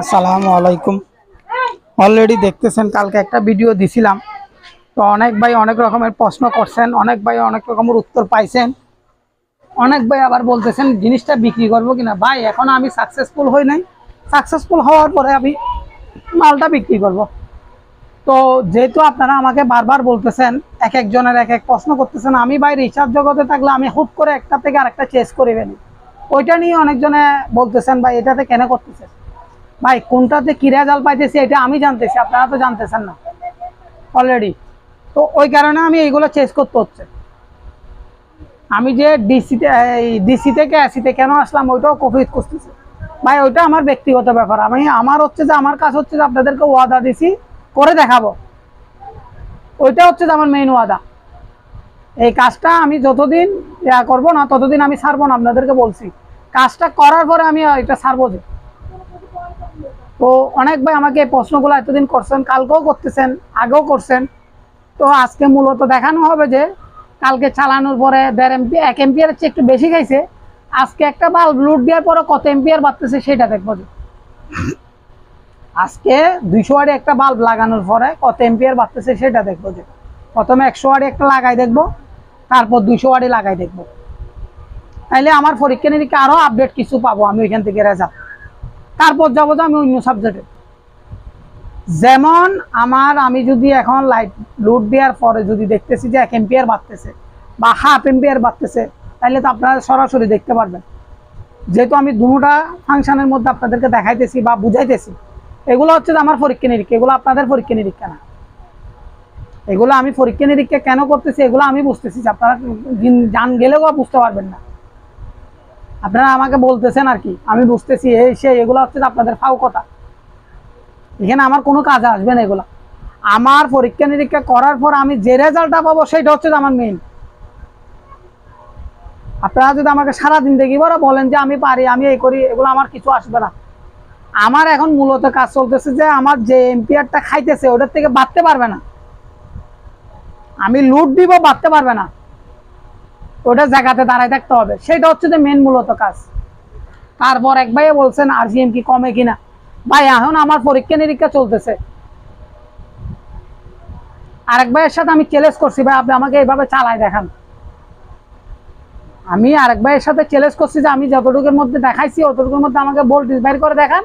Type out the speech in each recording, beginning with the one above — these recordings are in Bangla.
আসসালামু আলাইকুম। অলরেডি দেখতেছেন, কালকে একটা ভিডিও দিছিলাম। তো অনেক ভাই অনেক রকমের প্রশ্ন করছেন, অনেক ভাই অনেক রকমের উত্তর পাইছেন। অনেক ভাই আবার বলতেছেন, জিনিসটা বিক্রি করব কিনা? ভাই, এখন আমি সাকসেসফুল হই নাই। সাকসেসফুল হওয়ার পরে আমি মালটা বিক্রি করব। তো যেহেতু আপনারা আমাকে বারবার বলতেছেন, এক একজনের এক এক প্রশ্ন করতেছেন, আমি ভাই রিচার্জ জগতে থাকলে আমি হুট করে একটা থেকে আরেকটা চেস করে ফেলি ওইটা নিয়ে অনেকজনে বলতেছেন, ভাই, এটাতে কেন করতেছেন? ভাই, কোনটাতে কি রেজাল্ট পাইতেছি এটা আমি জানতেছি, আপনারা তো জানতেছেন না অলরেডি তো ওই কারণে আমি এইগুলো চেস করতে হচ্ছে। আমি যে ডিসিতে এই ডিসি থেকে এসিতে কেন আসলাম, ওইটাও কপিত করতেছি। ভাই, ওইটা আমার ব্যক্তিগত ব্যাপার। আমি, আমার হচ্ছে যে, আমার কাজ হচ্ছে যে, আপনাদেরকে ওয়াদা দিছি, করে দেখাবো। ওইটা হচ্ছে যে, আমার মেইন ওয়াদা। এই কাজটা আমি যতদিন ইয়া করব না, ততদিন আমি ছাড়বো না, আপনাদেরকে বলছি। কাজটা করার পরে আমি এটা ছাড়বো যে। তো অনেক ভাই আমাকে প্রশ্নগুলো এতদিন করছেন, কালকেও করতেছেন, আগেও করছেন। তো আজকে মূলত দেখানো হবে যে কালকে চালানোর পরে দেড় এমপি, এক এমপিয়ারের চেয়ে একটু বেশি খাইছে। আজকে একটা বাল্ব লুট দেওয়ার পরে কত এমপিয়ার বাড়তেছে সেটা দেখব আজকে দুইশো ওয়ার্ডে একটা বাল্ব লাগানোর পরে কত এমপিয়ার বাড়তেছে সেটা দেখব যে। প্রথমে একশো ওয়ার্ডে একটা লাগাই দেখব, তারপর দুইশো ওয়ার্ডে লাগাই দেখব। তাইলে আমার পরীক্ষা নিরীক্ষা আরও আপডেট কিছু পাবো আমি ওইখান থেকে রেজাল্ট তারপর যাব আমি অন্য সাবজেক্টে যেমন আমার, আমি যদি এখন লাইট লোড দেওয়ার পরে যদি দেখতেছি যে এক এম্পিয়ার বাড়তেছে বা হাফ এম্পিয়ার বাড়তেছে তাহলে তো আপনারা সরাসরি দেখতে পারবেন। যেহেতু আমি দুটা ফাংশনের মধ্যে আপনাদেরকে দেখাইতেছি বা বুঝাইতেছি, এগুলো হচ্ছে যে আমার পরীক্ষা নিরীক্ষা, এগুলো আপনাদের পরীক্ষা নিরীক্ষা না। এগুলো আমি পরীক্ষা নিরীক্ষা কেন করতেছি, এগুলো আমি বুঝতেছি আপনারা জান গেলেও বুঝতে পারবেন না। আপনারা আমাকে বলতেছেন আর কি, আমি বুঝতেছি এই সে, এগুলো হচ্ছে আপনাদের ফাও কথা। এখানে আমার কোনো কাজে আসবে না এগুলো। আমার পরীক্ষা নিরীক্ষা করার পর আমি যে রেজাল্টটা পাবো সেটা হচ্ছে আমার মেইন আপনারা যদি আমাকে সারাদিন দেখি বড় বলেন যে আমি পারি, আমি এই করি, এগুলো আমার কিছু আসবে না। আমার এখন মূলত কাজ চলতেছে যে আমার যে এম্পিয়ারটা খাইতেছে, ওটার থেকে বাড়তে পারবে না। আমি লুট দিব, বাড়তে পারবে না। ওটা জায়গাতে দাঁড়ায় থাকতে হবে। সেটা হচ্ছে যে মেন মূলত কাজ। তারপর এক ভাইয়ে বলছেন, আরজিএম কি কমে কিনা? ভাই, এখন আমার পরীক্ষা নিরীক্ষা চলতেছে। আরেক ভাইয়ের সাথে আমি চ্যালেঞ্জ করছি, ভাই, আপনি আমাকে এইভাবে চালায় দেখান। আমি আরেক ভাইয়ের সাথে চ্যালেঞ্জ করছি যে, আমি যতটুকুর মধ্যে দেখাইছি, অতটুকুর মধ্যে আমাকে ভোল্টেজ বের করে দেখান।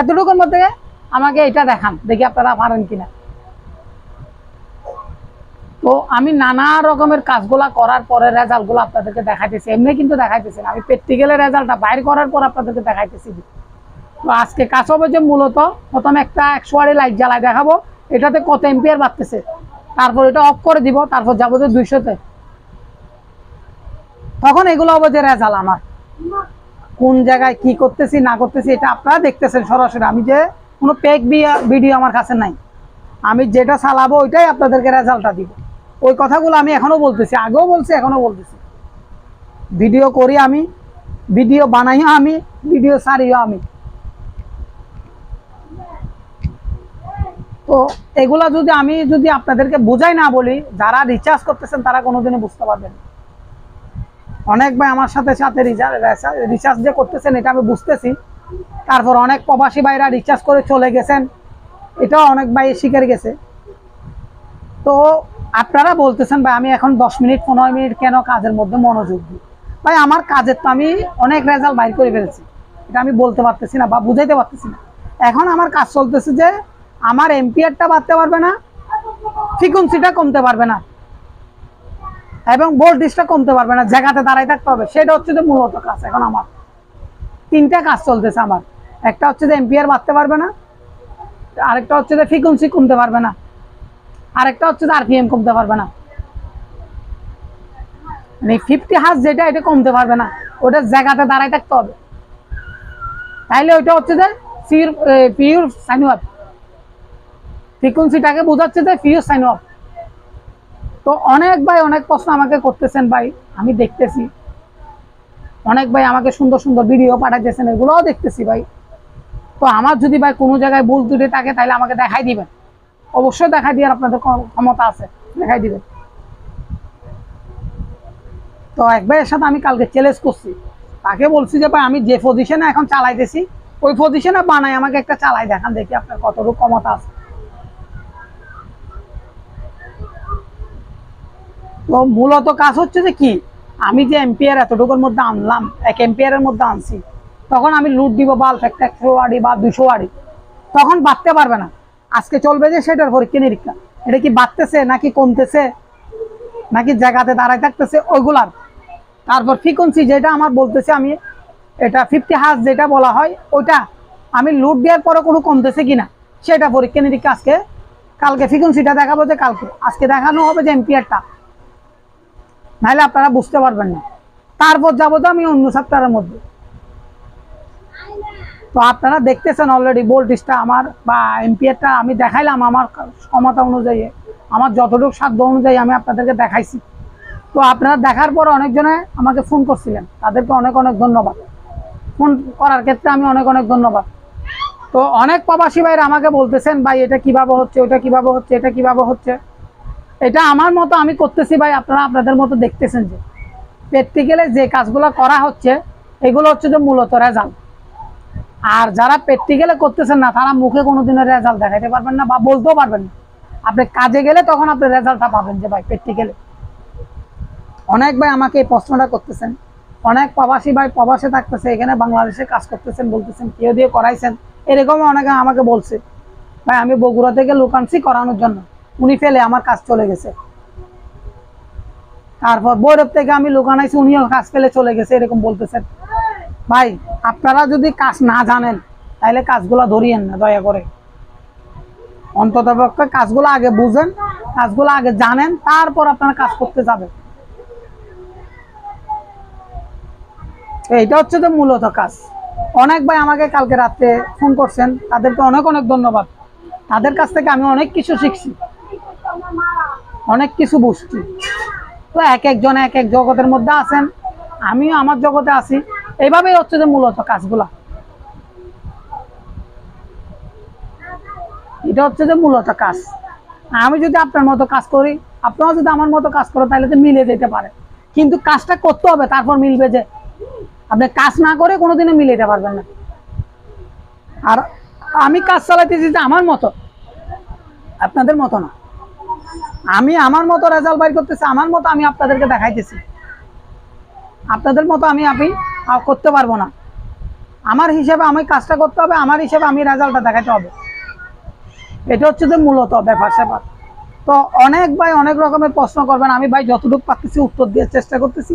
এতটুকুর মধ্যে আমাকে এটা দেখান। দেখি আপনারা পারেন কিনা। তো আমি নানা রকমের কাজগুলা করার পরে রেজাল্টগুলো আপনাদেরকে দেখাইতেছি। এমনি কিন্তু দেখাইতেছি না। আমি প্র্যাকটিক্যালের রেজাল্টটা বাইর করার পর আপনাদেরকে দেখাইতেছি। তো আজকে কাজ হবে যে মূলত প্রথমে একটা একশো ওয়ারি লাইট জ্বালায় দেখাবো। এটাতে কত এম্পিয়ার বাড়তেছে? তারপর এটা অফ করে দিব, তারপর যাব যে দুইশোতে। তখন এগুলো হবে যে রেজাল্ট আমার। কোন জায়গায় কি করতেছি, না করতেছি, এটা আপনারা দেখতেছেন সরাসরি। আমি যে কোনো পেক ভিডিও আমার কাছে নাই। আমি যেটা চালাবো, ওইটাই আপনাদেরকে রেজাল্টটা দিব। ওই কথাগুলো আমি এখনও বলতেছি, আগেও বলছি এখনও বলতেছি। ভিডিও করি আমি, ভিডিও বানাইও আমি, ভিডিও সারিও আমি। তো এগুলা যদি আমি যদি আপনাদেরকে বুঝাই না বলি, যারা রিচার্জ করতেছেন, তারা কোনোদিনই বুঝতে পারবেন অনেক ভাই আমার সাথে সাথে রিচার্জ যে করতেছেন, এটা আমি বুঝতেছি। তারপর অনেক প্রবাসী ভাইরা রিচার্জ করে চলে গেছেন। এটাও অনেক ভাই শিখে গেছে। তো আপনারা বলতেছেন, ভাই, আমি এখন দশ মিনিট, পনেরো মিনিট কেন কাজের মধ্যে মনোযোগ দিই? ভাই, আমার কাজের তো আমি অনেক রেজাল্ট বাইর করে ফেলছি। এটা আমি বলতে পারতেছি না বা বুঝাইতে পারতেছি না। এখন আমার কাজ চলতেছে যে, আমার এম্পিয়ারটা বাড়তে পারবে না ফ্রিকুয়েন্সিটা কমতে পারবে না, এবং ভোল্টেজটা কমতে পারবে না, জায়গাতে দাঁড়াই থাকতে হবে। সেটা হচ্ছে যে মূলত কাজ এখন আমার। তিনটা কাজ চলতেছে আমার। একটা হচ্ছে যে এম্পিয়ার বাড়তে পারবে না, আরেকটা হচ্ছে যে ফ্রিকুয়েন্সি কমতে পারবে না। আরেকটা হচ্ছে আরপিএম কমতে পারবে না। মানে ফিফটি হার্স যেটা, এটা কমতে পারবে না। ওটা জায়গাতে দাঁড়াই থাকতে হবে। তাইলে ওইটা হচ্ছে যে পিওর পিওর সাইন আপ ফ্রিকুয়েন্সিটাকে বোঝাচ্ছে যে পিওর সাইন আপ তো অনেক ভাই অনেক প্রশ্ন আমাকে করতেছেন ভাই, আমি দেখতেছি। অনেক ভাই আমাকে সুন্দর সুন্দর ভিডিও পাঠাইতেছেন, এগুলোও দেখতেছি ভাই। তো আমার যদি ভাই কোনো জায়গায় ভুল ত্রুটি থাকে তাহলে আমাকে দেখাই দিবেন। অবশ্যই দেখাই দেওয়ার আপনাদের ক্ষমতা আছে, দেখাই দিবেন। তো এক ভাইয়ের সাথে আমি কালকে চ্যালেঞ্জ করছি। তাকে বলছি যে, ভাই, আমি যে পজিশনে এখন চালাইতেছি, ওই পজিশনে বানাই, আমাকে একটা চালাই দেখান, দেখি আপনার কতটুকু ক্ষমতা আছে। তো মূলত কাজ হচ্ছে যে কি, আমি যে এম্পিয়ার এতটুকুর মধ্যে আনলাম, এক এম্পিয়ারের মধ্যে আনছি, তখন আমি লুট দিব বাল্ব একটা একশো ওয়ারি বা দুশো ওয়ারি তখন বাড়তে পারবে না। আজকে চলবে যে সেটার পরীক্ষা নিরীক্ষা। এটা কি বাড়তেছে নাকি কমতেছে? নাকি জায়গাতে দাঁড়ায় থাকতেছে? ওইগুলার। তারপর ফ্রিকোয়েন্সি যেটা আমার বলতেছে আমি, এটা ফিফটি হার্স যেটা বলা হয়, ওইটা আমি লুট দেওয়ার পরে কোনো কমতেছে কিনা, সেটা পরীক্ষা নিরীক্ষা আজকে, কালকে ফ্রিকোয়েন্সিটা দেখাবো যে কালকে। আজকে দেখানো হবে যে এম্পিয়ারটা নাহলে আপনারা বুঝতে পারবেন না। তারপর যাব তো আমি অন্য সপ্তাহের মধ্যে। তো আপনারা দেখতেছেন অলরেডি ভোল্টেজটা আমার বা এম্পিয়ারটা আমি দেখাইলাম আমার ক্ষমতা অনুযায়ী। আমার যতটুকু সাধ্য অনুযায়ী আমি আপনাদেরকে দেখাইছি। তো আপনারা দেখার পর অনেকজনে আমাকে ফোন করছিলেন। তাদেরকে অনেক অনেক ধন্যবাদ। ফোন করার ক্ষেত্রে আমি অনেক অনেক ধন্যবাদ। তো অনেক প্রবাসী ভাইরা আমাকে বলতেছেন, ভাই, এটা কীভাবে হচ্ছে? ওটা কীভাবে হচ্ছে? এটা কীভাবে হচ্ছে? এটা আমার মতো আমি করতেছি ভাই, আপনারা আপনাদের মতো দেখতেছেন যে। প্র্যাকটিক্যালে যে কাজগুলো করা হচ্ছে, এগুলো হচ্ছে যে মূলত রেজাল্ট আর যারা প্র্যাকটিক্যালে করতেছেন না, তারা মুখে কোনোদিনের রেজাল্ট দেখাইতে পারবেন না বা বলতেও পারবেন না। আপনি কাজে গেলে তখন আপনি রেজাল্টটা পাবেন যে ভাই প্র্যাকটিক্যালে অনেক ভাই আমাকে এই প্রশ্নটা করতেছেন। অনেক প্রবাসী ভাই প্রবাসে থাকতেছে, এখানে বাংলাদেশে কাজ করতেছেন, বলতেছেন, কেউ দিয়ে করাইছেন। এরকম অনেকে আমাকে বলছে, ভাই, আমি বগুড়া থেকে লুকানছি করানোর জন্য। উনি ফেলে, আমার কাজ চলে গেছে। তারপর বৈরব থেকে আমি লুকানাইছি উনিও কাজ ফেলে চলে গেছে, এরকম বলতেছেন। ভাই, আপনারা যদি কাজ না জানেন তাহলে কাজগুলো ধরিয়েন না, দয়া করে। অন্তত পক্ষে কাজগুলো আগে বুঝেন, কাজগুলো আগে জানেন, তারপর আপনারা কাজ করতে যাবেন। এইটা হচ্ছে তো মূলত কাজ। অনেক ভাই আমাকে কালকে রাত্রে ফোন করছেন, তাদেরকে অনেক অনেক ধন্যবাদ। তাদের কাছ থেকে আমি অনেক কিছু শিখছি, অনেক কিছু বুঝছি। তো এক একজন এক এক জগতের মধ্যে আছেন, আমিও আমার জগতে আছি। এইভাবেই হচ্ছে যে মূলত কাজগুলা। এটা হচ্ছে যে মূলত কাজ। আমি যদি আপনার মতো কাজ করি আপনারাও যদি আমার মতো কাজ করেন, তাহলে তো মিলে যেতে পারে। কিন্তু কাজটা করতে হবে, তারপর মিলবে যে আপনি কাজ না করে কোনোদিনও মিলে যেতে পারবেন না। আর আমি কাজ চালাইতেছি যে আমার মতো, আপনাদের মতো না। আমি আমার মতো রেজাল্ট বাইর করতেছি, আমার মতো আমি আপনাদেরকে দেখাইতেছি। আপনাদের মতো আমি আপনি করতে পারব না। আমার হিসেবে আমি কাজটা করতে হবে, আমার হিসেবে আমি রেজাল্টটা দেখাতে হবে। এটা হচ্ছে যে মূলত ব্যাপার স্যাপার। তো অনেক ভাই অনেক রকমের প্রশ্ন করবেন, আমি ভাই যতটুকু পারতেছি উত্তর দেওয়ার চেষ্টা করতেছি।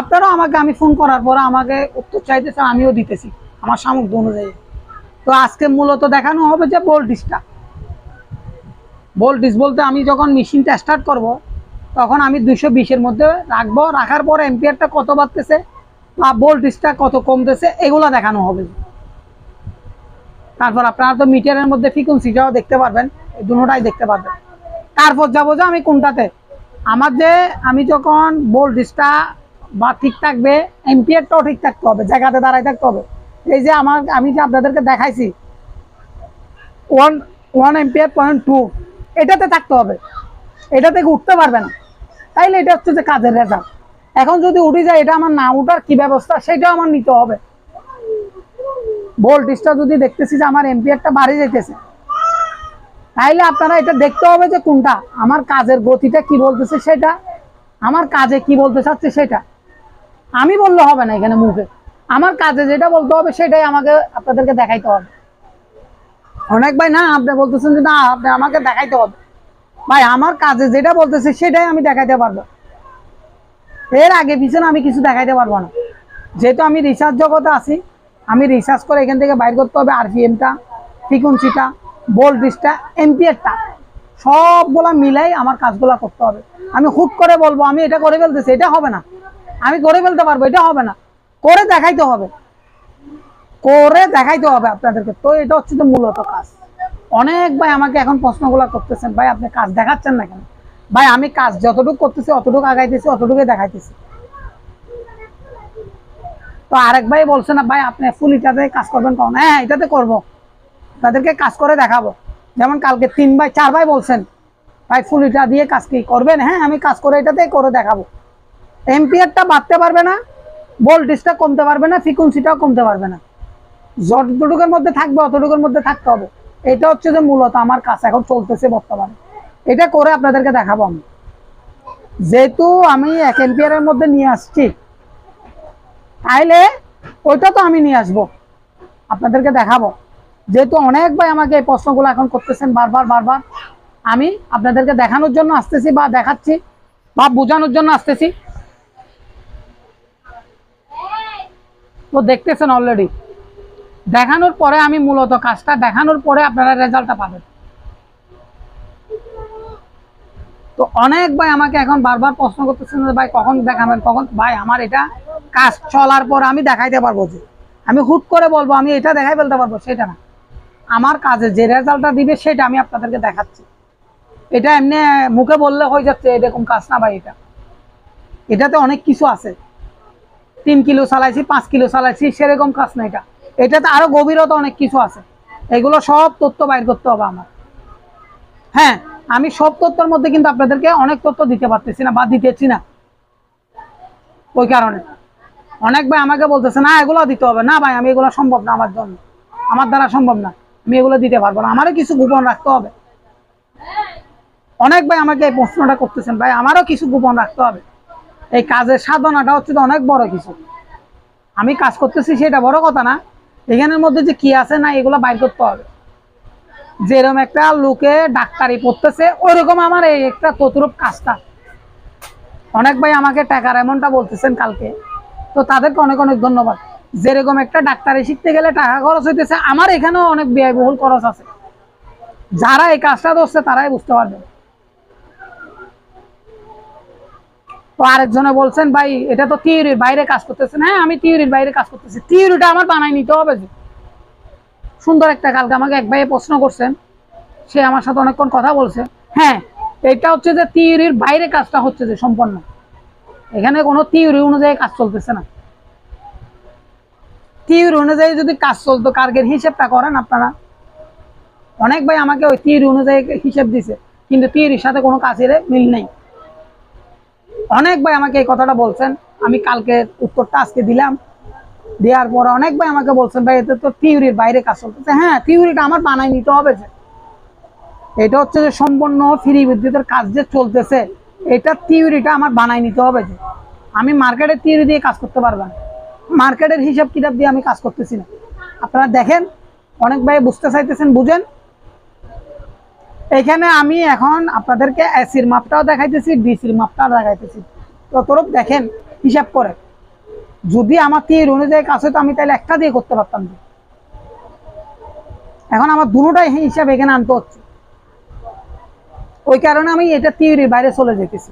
আপনারাও আমাকে, আমি ফোন করার পরে আমাকে উত্তর চাইতেছেন, আমিও দিতেছি, আমার সামর্থ্য অনুযায়ী। তো আজকে মূলত দেখানো হবে যে ভোল্টেজটা ভোল্টেজ বলতে আমি যখন মেশিনটা স্টার্ট করব, তখন আমি দুশো বিশের মধ্যে রাখব, রাখার পর এম্পিয়ারটা কত বাড়তেছে ভোল্টেজটা কত কমতেছে এগুলো দেখানো হবে। তারপর আপনারা তো মিটারের মধ্যে ফ্রিকোয়েন্সিটাও দেখতে পারবেন, এই দুটোটাই দেখতে পারবেন। তারপর যাব যে আমি কোনটাতে। আমার যে আমি যখন ভোল্টেজটা বা ঠিক থাকবে এম্পিয়ারটাও ঠিক থাকতে হবে, জায়গাতে দাঁড়ায় থাকতে হবে। এই যে আমার, আমি যে আপনাদেরকে দেখাইছি one one ampere point two এটাতে থাকতে হবে। এটা থেকে উঠতে পারবে না। তাইলে এটা হচ্ছে যে কাজের রেজাল্ট এখন যদি উঠে যায়, এটা আমার না উঠার কি ব্যবস্থা? সেটাও আমার নিতে হবে। ভোল্টেজটা যদি দেখতেছি যে আমার এম্পিয়ারটা বাড়ে যাইতেছে তাইলে আপনারা এটা দেখতে হবে যে কোনটা। আমার কাজের গতিটা কি বলতেছে সেটা, আমার কাজে কি বলতে চাচ্ছে সেটা। আমি বললে হবে না এখানে মুখে। আমার কাজে যেটা বলতে হবে সেটাই আমাকে আপনাদেরকে দেখাইতে হবে। অনেক ভাই, না, আপনি বলতেছেন যে না, আপনি আমাকে দেখাইতে হবে। ভাই, আমার কাজে যেটা বলতেছে সেটাই আমি দেখাইতে পারব। এর আগে পিছনে আমি কিছু দেখাইতে পারব না। যেহেতু আমি রিসার্চ জগতে আছি, আমি রিসার্চ করে এখান থেকে বাইর করতে হবে আরপিএমটা ফ্রিকোয়েন্সিটা ভোল্টেজটা এম্পিয়ারটা সবগুলা মিলাই আমার কাজগুলা করতে হবে। আমি হুট করে বলব, আমি এটা করে ফেলতেছি, এটা হবে না। আমি করে ফেলতে পারব, এটা হবে না। করে দেখাইতে হবে। করে দেখাইতে হবে আপনাদেরকে। তো এটা হচ্ছে তো মূলত কাজ। অনেক ভাই আমাকে এখন প্রশ্নগুলো করতেছেন, ভাই আপনি কাজ দেখাচ্ছেন না কেন? ভাই, আমি কাজ যতটুকু করতেছি, অতটুকু আগাইতেছি, অতটুকুই দেখাইতেছি। তো আরেক ভাই বলছে না, ভাই, আপনি ফুল এটাতে কাজ করবেন কখন? হ্যাঁ এটাতে করব। তাদেরকে কাজ করে দেখাবো। যেমন কালকে তিন ভাই, চার ভাই বলছেন, ভাই ফুল ইটা দিয়ে কাজ কি করবেন? হ্যাঁ আমি কাজ করে এটাতেই করে দেখাবো। এম্পিয়ারটা বাড়তে পারবে না, ভোল্টেজটা কমতে পারবে না, ফ্রিকুয়েন্সিটাও কমতে পারবে না। যতটুকুর মধ্যে থাকবে, অতটুকুর মধ্যে থাকতে হবে। এটা হচ্ছে যে মূলত আমার কাজ এখন চলতেছে বর্তমানে। এটা করে আপনাদেরকে দেখাবো আমি। যেহেতু আমি এক এম্পিয়ারের মধ্যে নিয়ে আসছি, তাইলে ওইটা তো আমি নিয়ে আসব। আপনাদেরকে দেখাবো। যেহেতু অনেক ভাই আমাকে এই প্রশ্নগুলো এখন করতেছেন বারবার বারবার। আমি আপনাদেরকে দেখানোর জন্য আসতেছি বা দেখাচ্ছি বা বোঝানোর জন্য আসতেছি। তো দেখতেছেন অলরেডি দেখানোর পরে আমি মূলত কাজটা দেখানোর পরে আপনারা রেজাল্টটা পাবেন। তো অনেক ভাই আমাকে এখন বারবার প্রশ্ন করতেছেন ভাই, কখন দেখাবেন? কখন ভাই, আমার এটা কাজ চলার পর আমি দেখাইতে পারব যে, আমি হুট করে বলব, আমি এটা দেখাই ফেলতে পারব, সেটা না। আমার কাজে যে রেজাল্টটা দিবে, সেটা আমি আপনাদেরকে দেখাচ্ছি। এটা এমনি মুখে বললে হয়ে যাচ্ছে, এরকম কাজ না ভাই এটা। এটাতে অনেক কিছু আছে। তিন কিলো চালাইছি, পাঁচ কিলো চালাইছি, সেরকম কাজ না এটা। এটাতে আরও গভীরতা অনেক কিছু আছে। এগুলো সব তথ্য বাইর করতে হবে আমার। হ্যাঁ আমি সব তথ্যের মধ্যে কিন্তু আপনাদেরকে অনেক তথ্য দিতে পারতেছি না বা দিতেছি না। ওই কারণে। অনেক ভাই আমাকে বলতেছে, না, এগুলো দিতে হবে। না ভাই, আমি এগুলো সম্ভব না আমার জন্য। আমার দ্বারা সম্ভব না। আমি এগুলো দিতে পারব না। আমারও কিছু গোপন রাখতে হবে। অনেক ভাই আমাকে এই প্রশ্নটা করতেছেন, ভাই, আমারও কিছু গোপন রাখতে হবে। এই কাজের সাধনাটা হচ্ছে তো অনেক বড় কিছু। আমি কাজ করতেছি সেটা বড় কথা না। এখানের মধ্যে যে কি আছে না, এগুলো বাইর করতে হবে। যেরকম একটা লোকে ডাক্তারি পড়তেছে ওইরকম আমার এই একটা ততরূপ কাজটা। অনেক ভাই আমাকে টাকার এমনটা বলতেছেন কালকে। তো তাদেরকে অনেক অনেক ধন্যবাদ। যেরকম একটা ডাক্তারি শিখতে গেলে টাকা খরচ হইতেছে, আমার এখানেও অনেক ব্যয়বহুল খরচ আছে। যারা এই কাজটা ধরছে তারাই বুঝতে পারবে। তো আরেকজনে বলছেন, ভাই, এটা তো থিওরির বাইরে কাজ করতেছেন। হ্যাঁ আমি থিওরির বাইরে কাজ করতেছি। থিওরিটা আমার বানাই নিতে হবে সুন্দর একটা কালকে আমাকে এক ভাইয়ে প্রশ্ন করছেন, সে আমার সাথে অনেকক্ষণ কথা বলছে। হ্যাঁ এটা হচ্ছে যে থিওরির বাইরে কাজটা হচ্ছে যে সম্পন্ন। এখানে কোনো থিওরি অনুযায়ী কাজ চলতেছে না। থিওরি অনুযায়ী যদি কাজ চলতো, কার্গের হিসেবটা করেন আপনারা। অনেক ভাই আমাকে ওই থিওরি অনুযায়ী হিসেব দিছে, কিন্তু থিওরির সাথে কোনো কাজের মিল নেই। অনেক ভাই আমাকে এই কথাটা বলছেন, আমি কালকে উত্তরটা আজকে দিলাম। দেওয়ার পরে অনেক ভাই আমাকে বলছেন, ভাই, এতে তো থিওরির বাইরে কাজ চলতেছে। হ্যাঁ থিওরিটা আমার বানাই নিতে হবে এটা হচ্ছে যে সম্পূর্ণ ফ্রি বিদ্যুতের কাজ যে চলতেছে, এটা থিওরিটা আমার বানাই নিতে হবে যে। আমি মার্কেটের থিওরি দিয়ে কাজ করতে পারব না। মার্কেটের হিসাব কিতাব দিয়ে আমি কাজ করতেছি না। আপনারা দেখেন, অনেক ভাই বুঝতে চাইতেছেন, বুঝেন। এখানে আমি এখন আপনাদেরকে এসির মাপটাও দেখাইতেছি ডিসির মাপটাও দেখাইতেছি। তো তরফ দেখেন, হিসাব করে যদি আমার তীর অনুযায়ী কাজ হতো আমি তাহলে একটা দিয়ে করতে পারতাম না। এখন আমার দুটোটাই হিসাব এখানে আনতে হচ্ছে। ওই কারণে আমি এটা থিওরির বাইরে চলে যেতেছি।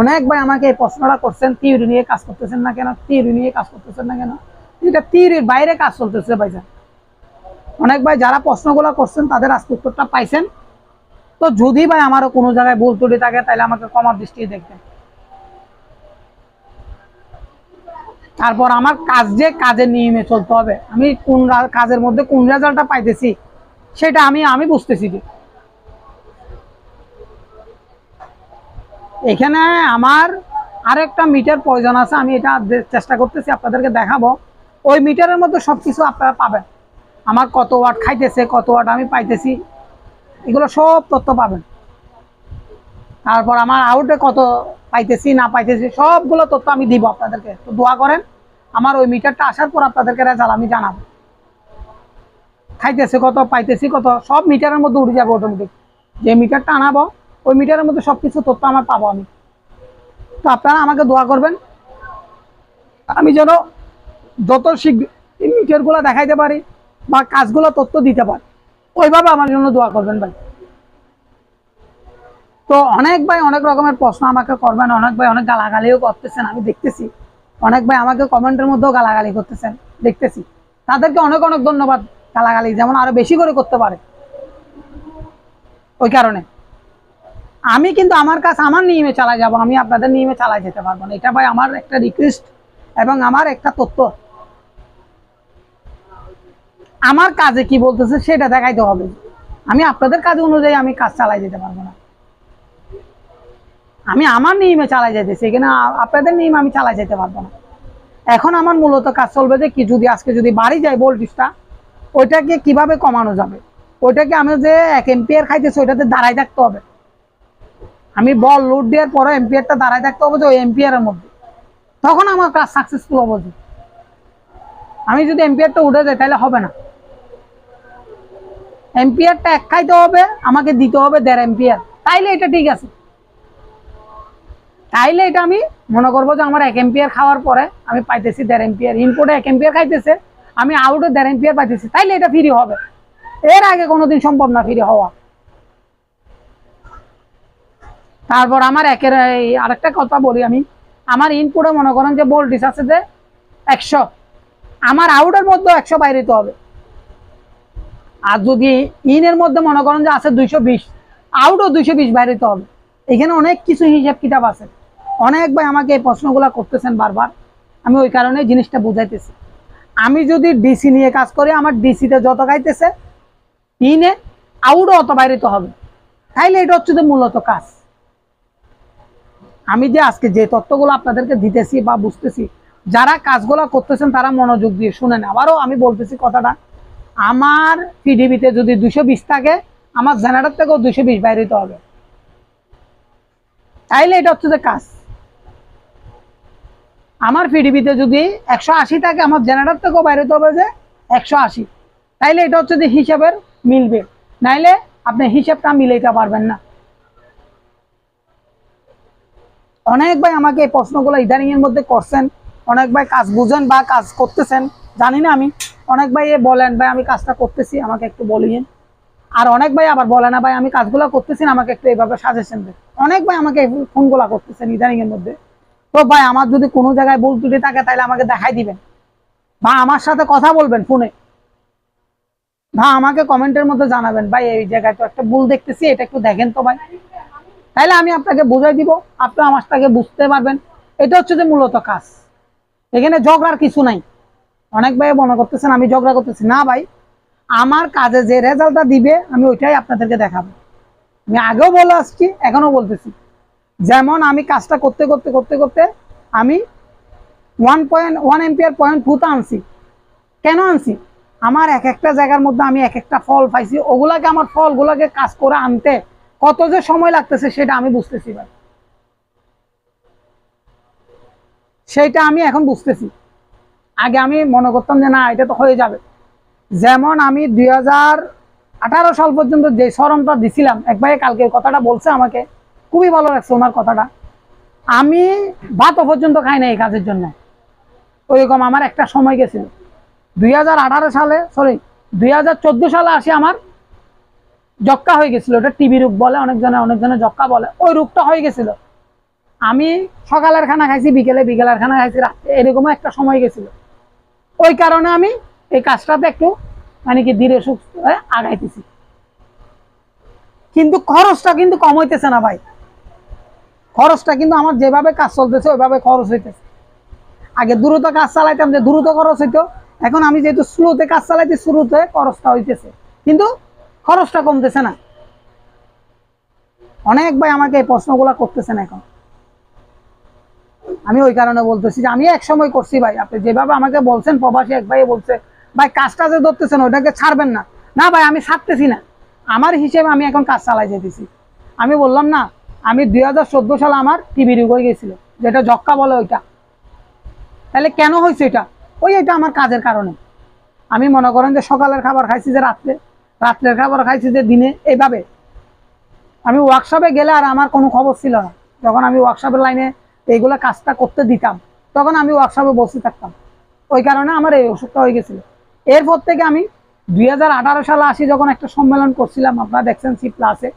অনেক ভাই আমাকে এই প্রশ্নটা করছেন থিওরি নিয়ে কাজ করতেছেন না কেন? থিওরি নিয়ে কাজ করতেছেন না কেন? এটা থিওরির বাইরে কাজ চলতেছে ভাইজান। অনেক ভাই যারা প্রশ্নগুলো করছেন, তাদের আজকে উত্তরটা পাইছেন। তো যদি ভাই আমারও কোনো জায়গায় ভুল ত্রুটি থাকে, তাহলে আমাকে কমার দৃষ্টি দেখবেন। তারপর আমার কাজ যে কাজের নিয়মে চলতে হবে। আমি কোন কাজের মধ্যে কোন রেজাল্টটা পাইতেছি, সেটা আমি আমি বুঝতেছি যে। এখানে আমার আরেকটা মিটার প্রয়োজন আছে, আমি এটা চেষ্টা করতেছি আপনাদেরকে দেখাবো। ওই মিটারের মধ্যে সব কিছু আপনারা পাবেন। আমার কত ওয়াট খাইতেছে, কত ওয়াট আমি পাইতেছি, এগুলো সব তথ্য পাবেন। তারপর আমার আউটে কত পাইতেছি, না পাইতেছি, সবগুলো তথ্য আমি দিব আপনাদেরকে। তো দোয়া করেন, আমার ওই মিটারটা আসার পর আপনাদেরকে রেজাল্ট আমি জানাব। খাইতেছে কত, পাইতেছি কত, সব মিটারের মধ্যে উঠে যাবে অটোমেটিক যে মিটারটা আনাবো, ওই মিটারের মধ্যে সব কিছু তথ্য আমার পাবো আমি। তো আপনারা আমাকে দোয়া করবেন, আমি যেন যত শীঘ্র মিটারগুলো দেখাইতে পারি বা কাজগুলো তথ্য দিতে পারি, ওইভাবে আমার জন্য দোয়া করবেন ভাই। তো অনেক ভাই অনেক রকমের প্রশ্ন আমাকে করবেন, অনেক ভাই অনেক গালাগালিও করতেছেন, আমি দেখতেছি। অনেক ভাই আমাকে কমেন্টের মধ্যেও গালাগালি করতেছেন, দেখতেছি। তাদেরকে অনেক অনেক ধন্যবাদ গালাগালি, যেমন আরও বেশি করে করতে পারে। ওই কারণে। আমি কিন্তু আমার কাছে আমার নিয়মে চালাই যাব, আমি আপনাদের নিয়মে চালাই যেতে পারব না। এটা ভাই আমার একটা রিকোয়েস্ট এবং আমার একটা তথ্য। আমার কাজে কি বলতেছে সেটা দেখাইতে হবে। আমি আপনাদের কাজ অনুযায়ী আমি কাজ চালাই যেতে পারব না। আমি আমার নিয়মে চালাই যেতেছি এখানে আপনাদের নিয়মে আমি চালাই যেতে পারব না। এখন আমার মূলত কাজ চলবে যে কি যদি আজকে যদি বাড়ি যায় ভোল্টেজটা ওইটাকে কীভাবে কমানো যাবে? ওইটাকে আমি যে এক এম্পিয়ার খাইতেছি, ওইটাতে দাঁড়ায় থাকতে হবে। আমি বল লোড দেওয়ার পরে এম্পিয়ারটা দাঁড়ায় থাকতে হবে যে ওই এম্পিয়ারের মধ্যে। তখন আমার কাজ সাকসেসফুল হবে যে। আমি যদি এম্পিয়ারটা উঠে যায় তাহলে হবে না। এম্পিয়ারটা এক খাইতে হবে, আমাকে দিতে হবে দেড় এম্পিয়ার তাইলে এটা ঠিক আছে। তাইলে এটা আমি মনে করব যে আমার এক এম্পিয়ার খাওয়ার পরে আমি পাইতেছি দেড় এম্পিয়ার। ইনপুটে এক এম্পিয়ার খাইতেছে, আমি আউটে দেড় এম্পিয়ার পাইতেছি। তাইলে এটা ফ্রি হবে। এর আগে কোনোদিন সম্ভব না ফ্রি হওয়া। তারপর আমার একের এই আরেকটা কথা বলি আমি। আমার ইনপুটে মনে করেন যে ভোল্টেজ আছে যে একশো। আমার আউটের মধ্যে একশো বাইরেতে হবে। আর যদি ইনের মধ্যে মনে করেন যে আছে দুইশো বিশ আউটও দুইশো বিশ বাইরেতে হবে। এখানে অনেক কিছু হিসাব কিতাব আছে। অনেক ভাই আমাকে এই প্রশ্নগুলো করতেছেন বারবার। আমি ওই কারণে জিনিসটা বুঝাইতেছি। আমি যদি ডিসি নিয়ে কাজ করি, আমার ডিসিতে যত গাইতেছে ইনে আউটও অত বাইরেতে হবে। তাইলে এটা হচ্ছে যে মূলত কাজ। আমি যে আজকে যে তথ্যগুলো আপনাদেরকে দিতেছি বা বুঝতেছি, যারা কাজগুলো করতেছেন তারা মনোযোগ দিয়ে শুনেন। আবারও আমি বলতেছি কথাটা, আমার পিডিবিতে যদি দুশো বিশ থাকে, আমার জেনারেটর থেকেও দুশো বিশ বাইরে হবে। তাইলে এটা হচ্ছে যে কাজ। আমার পিডিবিতে যদি একশো আশি থাকে, আমার জেনারেটর থেকেও বাইরে হবে যে একশো আশি। তাইলে এটা হচ্ছে যে হিসাবের মিলবে। নাইলে আপনি হিসাবটা মিলাইতে পারবেন না। অনেক ভাই আমাকে এই প্রশ্নগুলো ইদানিং এর মধ্যে করছেন। অনেক ভাই কাজ বুঝেন বা কাজ করতেছেন। জানি না আমি। অনেক ভাই এ বলেন, ভাই, আমি কাজটা করতেছি, আমাকে একটু বলিয়েন। আর অনেক ভাই আবার বলে না, ভাই, আমি কাজগুলো করতেছি আমাকে একটু এইভাবে সাজেশন দেন। অনেক ভাই আমাকে ফোনগুলা করতেছেন ইদানিং এর মধ্যে। তো ভাই, আমার যদি কোনো জায়গায় ভুল ত্রুটি থাকে, তাহলে আমাকে দেখাই দিবেন। বা আমার সাথে কথা বলবেন ফোনে। বা আমাকে কমেন্টের মধ্যে জানাবেন, ভাই, এই জায়গায় তো একটা ভুল দেখতেছি, এটা একটু দেখেন তো ভাই। তাইলে আমি আপনাকে বুঝাই দিব, আপনি আমার সাথে বুঝতে পারবেন। এটা হচ্ছে যে মূলত কাজ। এখানে ঝগড়ার কিছু নাই। অনেক ভাই মনে করতেছেন আমি ঝগড়া করতেছি। না ভাই, আমার কাজে যে রেজাল্টটা দিবে, আমি ওইটাই আপনাদেরকে দেখাবো। আমি আগেও বলে আসছি এখনও বলতেছি। যেমন আমি কাজটা করতে করতে করতে করতে আমি one point one ampere point টুতে আনছি। কেন আনছি? আমার এক একটা জায়গার মধ্যে আমি এক একটা ফল পাইছি। ওগুলাকে আমার ফলগুলোকে কাজ করে আনতে কত যে সময় লাগতেছে সেটা আমি বুঝতেছি ভাই সেইটা আমি এখন বুঝতেছি। আগে আমি মনে করতাম যে না, এটা তো হয়ে যাবে। যেমন আমি দুই হাজার আঠারো সাল পর্যন্ত যে সরমটা দিছিলাম, একবারে কালকে কথাটা বলছে আমাকে। খুবই ভালো লাগছে ওনার কথাটা। আমি ভাতও পর্যন্ত খাই না এই কাজের জন্য। ওইরকম আমার একটা সময় গেছিল। দুই হাজার আঠারো সালে সরি দুই হাজার চোদ্দ সালে আসি আমার জক্কা হয়ে গেছিল। ওটা টিবি রোগ বলে, অনেকজনে অনেকজনে জক্কা বলে। ওই রোগটা হয়ে গেছিল। আমি সকালের খানা খাইছি, বিকেলে বিকেলের খানা খাইছি, রাত্রে এরকমও একটা সময় গেছিল। ওই কারণে আমি এই কাজটাতে একটু মানে কি ধীরে সুস্থ আগাইতেছি। কিন্তু খরচটা কিন্তু কম হইতেছে না ভাই। খরচটা কিন্তু আমার যেভাবে কাজ চলতেছে, ওইভাবে খরচ হইতেছে। আগে দ্রুত কাজ চালাইতাম, যে দ্রুত খরচ হইতো, এখন আমি যেহেতু স্লোতে কাজ চালাইতে শুরুতে খরচটা হইতেছে। কিন্তু খরচটা কমতেছে না। অনেক ভাই আমাকে এই প্রশ্নগুলা করতেছেন এখন। আমি ওই কারণে বলতেছি যে আমি এক সময় করছি ভাই, আপনি যেভাবে আমাকে বলছেন, প্রবাসী এক ভাই বলছে, ভাই, কাজটা যে ধরতেছেন, ওটাকে ছাড়বেন না। না ভাই, আমি ছাড়তেছি না। আমার হিসেবে আমি এখন কাজ চালাই যেতেছি। আমি বললাম, না আমি দুই হাজার চোদ্দ সালে আমার টিভি রোগ হয়ে গেছিল যেটা জক্কা বলে ওইটা। তাহলে কেন হয়েছে এটা? ওই এটা আমার কাজের কারণে। আমি মনে করেন যে সকালের খাবার খাইছি যে রাত্রে, রাত্রের খাবার খাইছি যে দিনে, এইভাবে। আমি ওয়ার্কশপে গেলে আর আমার কোনো খবর ছিল না। যখন আমি ওয়ার্কশপের লাইনে এইগুলো কাজটা করতে দিতাম, তখন আমি ওয়ার্কশপে বসে থাকতাম। ওই কারণে আমার এই অসুখটা হয়ে গেছিল এরপর থেকে আমি দুই হাজার আঠারো সালে আসি যখন একটা সম্মেলন করছিলাম, আপনারা দেখছেন সি প্লাসে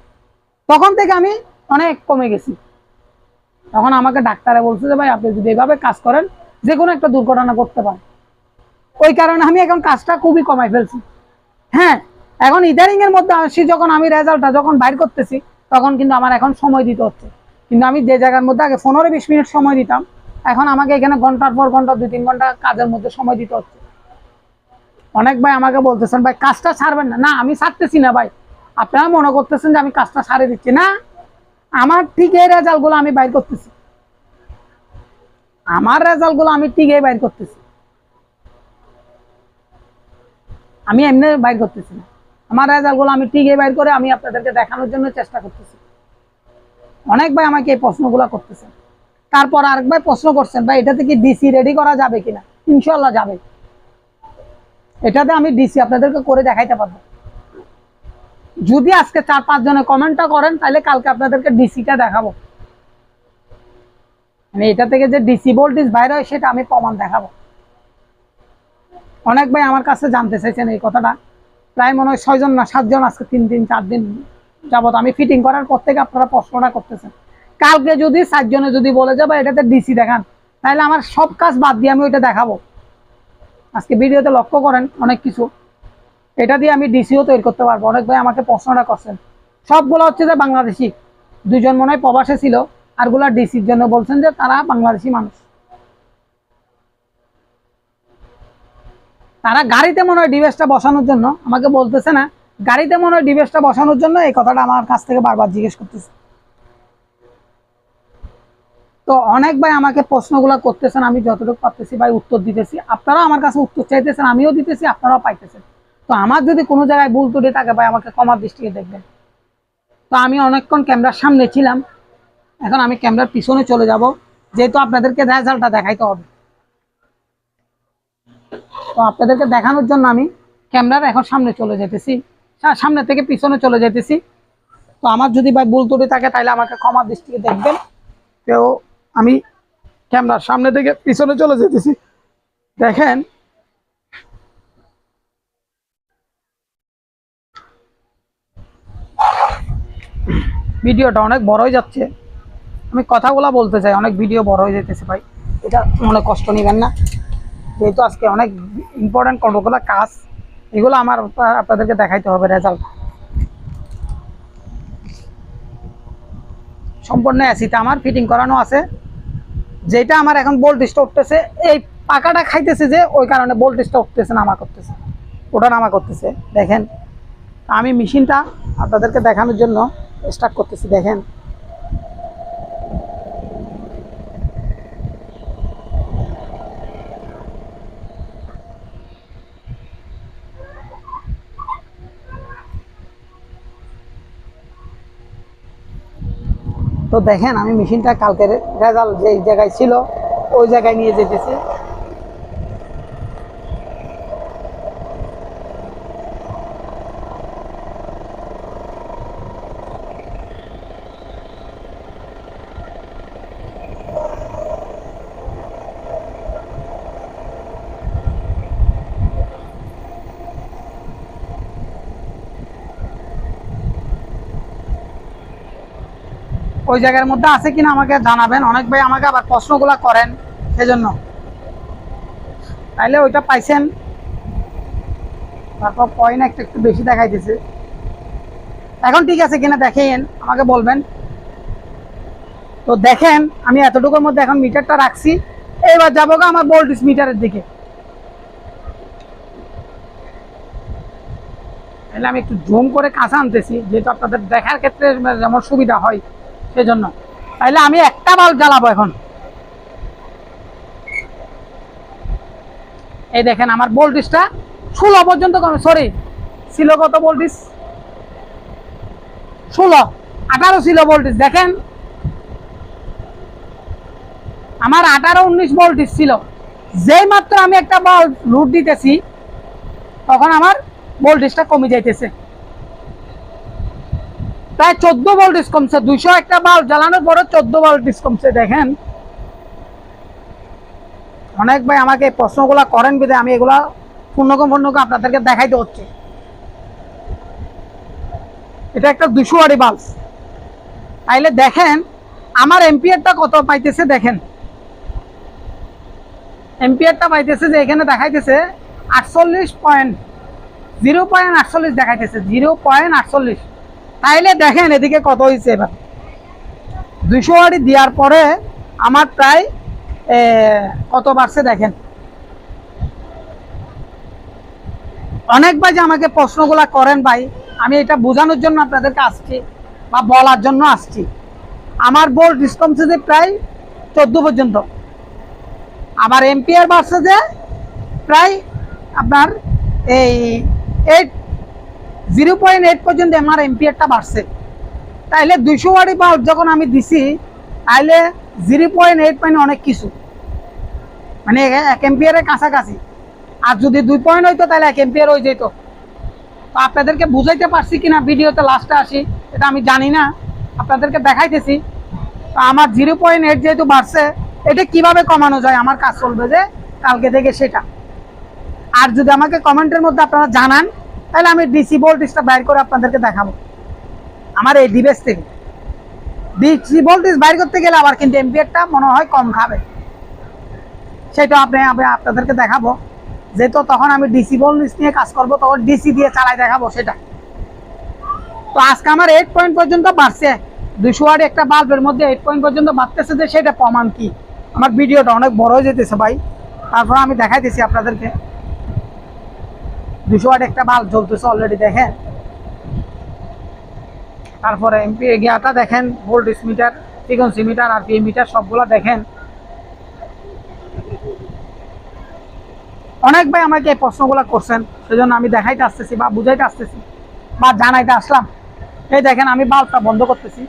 তখন থেকে আমি অনেক কমে গেছি। তখন আমাকে ডাক্তারে বলছে যে, ভাই, আপনি যদি এভাবে কাজ করেন যে কোনো একটা দুর্ঘটনা করতে পারেন ওই কারণে আমি এখন কাজটা খুবই কমাই ফেলছি। হ্যাঁ এখন ইদারিং এর মধ্যে আসি, যখন আমি রেজাল্টটা যখন বাইর করতেছি, তখন কিন্তু আমার এখন সময় দিতে হচ্ছে। কিন্তু আমি যে জায়গার মধ্যে আগে পনেরো বিশ মিনিট সময় দিতাম, এখন আমাকে এখানে ঘণ্টার পর ঘণ্টা, দুই তিন ঘণ্টা কাজের মধ্যে সময় দিতে হচ্ছে। অনেক ভাই আমাকে বলতেছেন, ভাই, কাজটা ছাড়বেন না। না, আমি ছাড়তেছি না, ভাই। আপনারা মনে করতেছেন যে, আমি কাজটা ছাড়ে দিচ্ছি। না আমার ঠিক এই রেজাল্টগুলো আমি বাইর করতেছি। আমার রেজাল্টগুলো আমি টিকে বাইর করতেছি। আমি এমনি বাইর করতেছি না। আমার রেজাল্টগুলো আমি টিকে বাইর করে আমি আপনাদেরকে দেখানোর জন্য চেষ্টা করতেছি। অনেক ভাই আমাকে এই প্রশ্নগুলো করতেছেন তারপর আরেক ভাই প্রশ্ন করছেন, ভাই এটাতে কি ডিসি রেডি করা যাবে কিনা? ইনশাল্লাহ যাবে। এটাতে আমি ডিসি আপনাদেরকে করে দেখাইতে পারব। যদি আজকে চার পাঁচ জনে কমেন্টটা করেন, তাহলে কালকে আপনাদেরকে ডিসিটা দেখাবো। মানে এটা থেকে যে ডিসি ভোল্টেজ বাইরে হয়, সেটা আমি প্রমাণ দেখাবো। অনেক ভাই আমার কাছে জানতে চাইছেন এই কথাটা। প্রায় মনে হয় ছয়জন না সাতজন আজকে তিন দিন, চার দিন যাবত আমি ফিটিং করার পর থেকে আপনারা প্রশ্নটা করতেছেন। কালকে যদি চারজনে যদি বলে যাবে এটাতে ডিসি দেখান, তাহলে আমার সব কাজ বাদ দিয়ে আমি ওইটা দেখাবো। আজকে ভিডিওতে লক্ষ্য করেন অনেক কিছু। এটা দিয়ে আমি ডিসিও তৈরি করতে পারব। অনেক ভাই আমাকে প্রশ্নটা করছেন। সবগুলো হচ্ছে যে বাংলাদেশি। দুজন মনে হয় প্রবাসে ছিল, আরগুলা ডিসির জন্য বলছেন যে তারা বাংলাদেশি মানুষ। তারা গাড়িতে মনে হয় ডিভাইসটা বসানোর জন্য, আমাকে বলতেছে না, গাড়িতে মনে হয় ডিভাইসটা বসানোর জন্য এই কথাটা আমার কাছ থেকে বারবার জিজ্ঞেস করতেছে। তো অনেক ভাই আমাকে প্রশ্নগুলো করতেছেন, আমি যতটুকু পারতেছি ভাই উত্তর দিতেছি। আপনারাও আমার কাছে উত্তর চাইতেছেন, আমিও দিতেছি, আপনারাও পাইতেছেন। তো আমার যদি কোনো জায়গায় ভুল ত্রুটি থাকে ভাই, আমাকে কমার দৃষ্টিতে দেখবেন। তো আমি অনেকক্ষণ ক্যামেরার সামনে ছিলাম। এখন আমি ক্যামেরার পিছনে চলে যাব। যেহেতু আপনাদেরকে রেজাল্টটা দেখাইতে হবে। তো আপনাদেরকে দেখানোর জন্য আমি ক্যামেরার এখন সামনে চলে যেতেছি। সামনে থেকে পিছনে চলে যেতেছি। তো আমার যদি ভাই ভুল ত্রুটি থাকে তাহলে আমাকে ক্ষমার দৃষ্টিতে দেখবেন। তো আমি ক্যামেরার সামনে থেকে পিছনে চলে যেতেছি। দেখেন ভিডিওটা অনেক বড় হয়ে যাচ্ছে। আমি কথাগুলো বলতে চাই, অনেক ভিডিও বড় হয়ে যেতেছে ভাই। এটা মনে কষ্ট নেবেন না। যেহেতু আজকে অনেক ইম্পর্টেন্ট কতগুলো কাজ, এগুলো আমার আপনা- আপনাদেরকে দেখাইতে হবে রেজাল্ট সম্পূর্ণ অ্যাসিটা আমার ফিটিং করানো আছে। যেটা আমার এখন ভোল্টেজটা উঠতেছে এই পাকাটা খাইতেছে যে, ওই কারণে ভোল্টেজটা উঠতেছে নামা করতেছে। ওটা নামা করতেছে। দেখেন আমি মেশিনটা আপনাদেরকে দেখানোর জন্য স্টার্ট করতেছি, দেখেন। তো দেখেন, আমি মেশিনটা কালকের রেজাল্ট যে জায়গায় ছিল, ওই জায়গায় নিয়ে যেতেছি। ওই জায়গার মধ্যে আছে কিনা আমাকে জানাবেন। অনেক ভাই আমাকে আবার প্রশ্নগুলা করেন, সেজন্য। তাইলে ওইটা পাইছেন। তারপর পয়েন্ট একটা একটু বেশি দেখাইতেছে। এখন ঠিক আছে কিনা দেখেন, আমাকে বলবেন। তো দেখেন, আমি এতটুকুর মধ্যে এখন মিটারটা রাখছি। এবার যাব গা আমার ভোল্টেজ মিটারের দিকে। তাহলে আমি একটু জুম করে কাঁচা আনতেছি, যেহেতু আপনাদের দেখার ক্ষেত্রে যেমন সুবিধা হয়। সেজন্য। তাহলে আমি একটা বাল্ব জ্বালাবো এখন। এই দেখেন আমার ভোল্টেজটা ষোলো পর্যন্ত কমে সরি ছিল কত ভোল্টেজ ষোলো, আঠারো ছিল ভোল্টেজ দেখেন। আমার আঠারো উনিশ ভোল্টেজ ছিল। যেই মাত্র আমি একটা বাল্ব লুট দিতেছি, তখন আমার ভোল্টেজটা কমে যাইতেছে। প্রায় চোদ্দ ভোল্টেজ কমছে দুইশো একটা বাল্ব জ্বালানোর পরে চোদ্দ ভোল্টেজ কমছে দেখেন। অনেক ভাই আমাকে প্রশ্নগুলো করেন বিদে আমি এগুলা পূর্ণকম পূর্ণকম আপনাদেরকে দেখাইতে হচ্ছে। এটা একটা দুশো আড়ি বাল্ব। তাইলে দেখেন, আমার এম্পিয়ারটা কত পাইতেছে দেখেন। এম্পিয়ারটা পাইতেছে যে এখানে দেখাইতেছে আটচল্লিশ পয়েন্ট, জিরো পয়েন্ট আটচল্লিশ দেখাইতেছে, জিরো পয়েন্ট আটচল্লিশ। তাইলে দেখেন এদিকে কত হয়েছে এবার। দুশো আড়ি দেওয়ার পরে আমার প্রায় কত বাড়ছে দেখেন। অনেক ভাই যে আমাকে প্রশ্নগুলা করেন ভাই, আমি এটা বোঝানোর জন্য আপনাদেরকে আসছি বা বলার জন্য আসছি। আমার বোল্ট কমছে যে প্রায় চোদ্দ পর্যন্ত। আমার এম্পিয়ার বাড়ছে যে প্রায় আপনার এই এইট জিরো পয়েন্ট এইট পর্যন্ত আমার এম্পিয়ারটা বাড়ছে। তাইলে দুইশো ওয়ারি বাল্ব যখন আমি দিছি, তাইলে জিরো পয়েন্ট এইট পয়েন্ট অনেক কিছু। মানে এক এম্পিয়ারের কাছাকাছি। আর যদি দুই পয়েন্ট হইতো তাহলে এক এম্পিয়ার হয়ে যেত। তো আপনাদেরকে বুঝাইতে পারছি কিনা, ভিডিওতে লাস্টে আসি, এটা আমি জানি না। আপনাদেরকে দেখাইতেছি। তো আমার জিরো পয়েন্ট এইট যেহেতু বাড়ছে, এটা কীভাবে কমানো যায়? আমার কাজ চলবে যে, কালকে থেকে সেটা। আর যদি আমাকে কমেন্টের মধ্যে আপনারা জানান তাহলে আমি ডিসি ভোল্টেজটা বাইর করে আপনাদেরকে দেখাবো। আমার এই ডিভাইস থেকে। ডিসি ভোল্টেজ বাইর করতে গেলে আবার কিন্তু এম্পিয়ারটা মনে হয় কম খাবে। সেটা আপনি আপনাদেরকে দেখাবো। যেহেতু তখন আমি ডিসি ভোল্টেজ নিয়ে কাজ করব, তখন ডিসি দিয়ে চালাই দেখাবো সেটা। তো আজকে আমার এইট পয়েন্ট পর্যন্ত বাড়ছে। দুশো ওয়াট একটা বাল্বের মধ্যে এইট পয়েন্ট পর্যন্ত বাড়তেছে যে, সেটা প্রমাণ কি? আমার ভিডিওটা অনেক বড় হয়ে যেতেছে ভাই। তারপর আমি দেখাইতেছি আপনাদেরকে। দুশো আট একটা বাল্ব জ্বলতেছে অলরেডি দেখেন। তারপরে এমপি গিয়াটা দেখেন ভোল্টেজ মিটার ফ্রিকোয়েন্সি মিটার আর পি মিটার সবগুলো দেখেন। অনেক ভাই আমাকে এই প্রশ্নগুলো করছেন, সেজন্য আমি দেখাইতে আসতেছি বা বুঝাইতে আসতেছি বা জানাইতে আসলাম। এই দেখেন, আমি বাল্বটা বন্ধ করতেছি।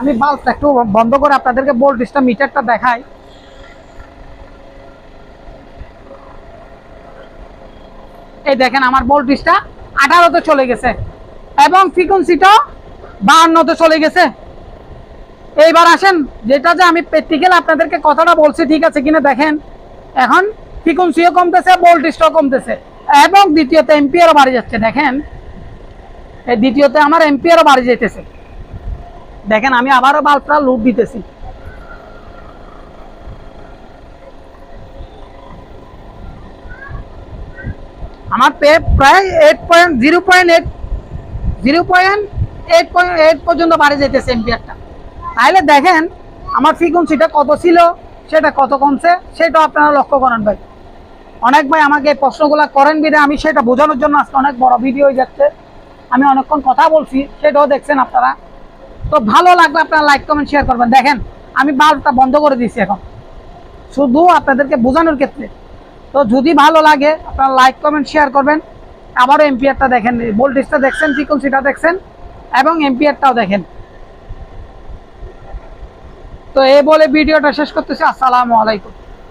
আমি বাল্বটা একটু বন্ধ করে আপনাদেরকে ভোল্টেজটা মিটারটা দেখাই। এই দেখেন আমার ভোল্টেজটা আঠারোতে চলে গেছে এবং ফ্রিকোয়েন্সিটাও বাহান্নতে চলে গেছে। এইবার আসেন, যেটা যে আমি প্র্যাকটিক্যাল আপনাদেরকে কথাটা বলছি, ঠিক আছে কিনা দেখেন। এখন ফ্রিকোয়েন্সিও কমতেছে ভোল্টেজটাও কমতেছে এবং দ্বিতীয়তে এম্পিয়ারও বাড়ি যাচ্ছে, দেখেন। এই দ্বিতীয়তে আমার এম্পিয়ারও বাড়ি যেতেছে দেখেন, আমি আবারও বাল্বটা লুট দিতেছি। আমার পে প্রায় eight point zero point eight zero point eight point eight পর্যন্ত বাড়ি যেতেছে এম্পিয়ারটা তাহলে দেখেন, আমার ফ্রিকোয়েন্সিটা কত ছিল, সেটা কত কমছে, সেটাও আপনারা লক্ষ্য করেন ভাই। অনেক ভাই আমাকে প্রশ্নগুলো করেন বিদে আমি সেটা বোঝানোর জন্য আজকে অনেক বড় ভিডিও হয়ে যাচ্ছে। আমি অনেকক্ষণ কথা বলছি, সেটাও দেখছেন আপনারা। তো ভালো লাগবে আপনারা লাইক কমেন্ট শেয়ার করবেন। দেখেন, আমি বাল্বটা বন্ধ করে দিয়েছি এখন। শুধু আপনাদেরকে বোঝানোর ক্ষেত্রে তো যদি ভালো লাগে, আপনারা লাইক কমেন্ট শেয়ার করবেন। আবারও এম্পিয়ারটা দেখেন ভোল্টেজটা দেখছেন ফ্রিকোয়েন্সিটা দেখছেন, এবং এম্পিয়ারটাও দেখেন। তো এই বলে ভিডিওটা শেষ করতেছি, আসসালামু আলাইকুম।